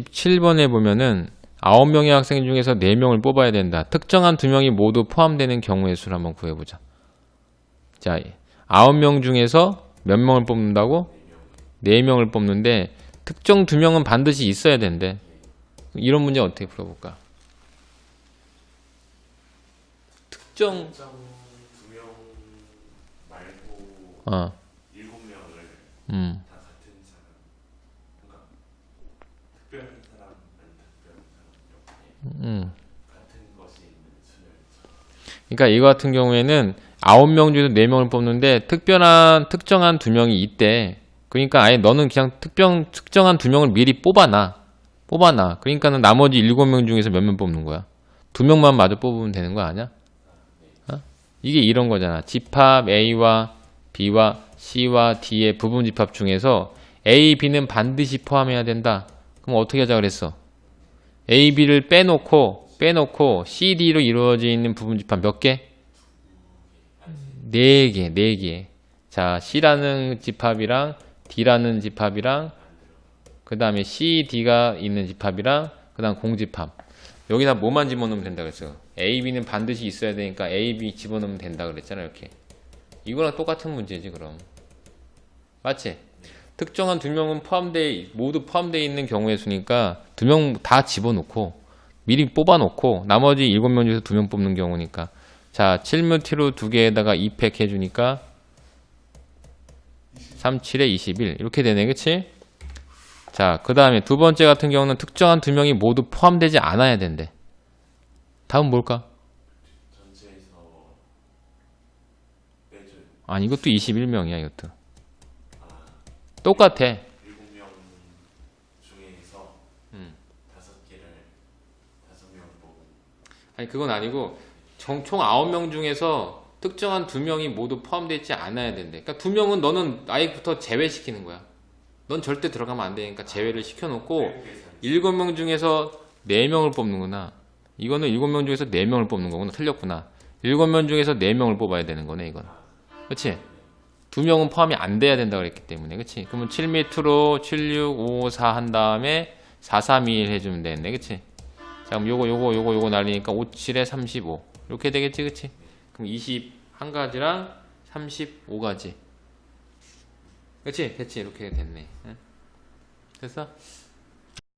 17번에 보면은 9명의 학생 중에서 4명을 뽑아야 된다. 특정한 2명이 모두 포함되는 경우의 수를 한번 구해보자. 자, 9명 중에서 몇 명을 뽑는다고? 4명을 뽑는데 특정 2명은 반드시 있어야 된대. 이런 문제 어떻게 풀어볼까? 특정 특정 두명 말고 어, 일곱 명을 음, 다 같은 사람 그러니까 특별한 사람 아니 특별한 사람 이렇게 음. 그러니까 이거 같은 경우에는 9명 중에서 4명을 뽑는데 특별한 특정한 2명이 있대. 그러니까 아예 너는 그냥 특정 특정한 2명을 미리 뽑아놔. 뽑아놔. 그러니까는 나머지 7명 중에서 몇 명 뽑는 거야? 2명만 마저 뽑으면 되는 거 아니야? 어? 이게 이런 거잖아. 집합 A와 B와 C와 D의 부분 집합 중에서 A, B는 반드시 포함해야 된다. 그럼 어떻게 하자 그랬어? A, B를 빼놓고 빼놓고 C, D로 이루어져 있는 부분 집합 몇 개? 네 개, 네 개. 자, C라는 집합이랑 D라는 집합이랑 그 다음에 C, D가 있는 집합이랑 그 다음 공집합. 여기다 뭐만 집어넣으면 된다 그랬어. A, B는 반드시 있어야 되니까 A, B 집어넣으면 된다 그랬잖아, 이렇게. 이거랑 똑같은 문제지, 그럼. 맞지? 특정한 두 명은 포함돼 모두 포함되어 있는 경우의 수니까 두 명 다 집어넣고 미리 뽑아놓고 나머지 일곱 명 중에서 두 명 뽑는 경우니까. 자 7뮤티로 두 개에다가 2팩 해주니까 3, 7에 21 이렇게 되네 그치? 자그 다음에 두 번째 같은 경우는 특정한 두 명이 모두 포함되지 않아야 된대. 다음 뭘까? 아니 이것도 21명이야 이것도 똑같아 음. 아니 그건 아니고 정- 총 9명 중에서 특정한 두 명이 모두 포함되어 있지 않아야 된대. 그러니까 두 명은 너는 아예부터 제외시키는 거야. 넌 절대 들어가면 안 되니까 제외를 시켜놓고 계산 일곱 명 중에서 네 명을 뽑는구나. 이거는 일곱 명 중에서 네 명을 뽑는 거구나. 틀렸구나. 일곱 명 중에서 네 명을 뽑아야 되는 거네 이건. 그렇지? 두 명은 포함이 안 돼야 된다 그랬기 때문에 그렇지? 그러면 7m로 76, 5, 4 한 다음에 4, 3, 2, 1 해주면 되겠네 그렇지? 자 그럼 요거 요거 요거 요거 날리니까 5, 7에 35 이렇게 되겠지 그치? 그럼 21가지랑 35가지 그치? 됐지? 이렇게 됐네 응? 됐어?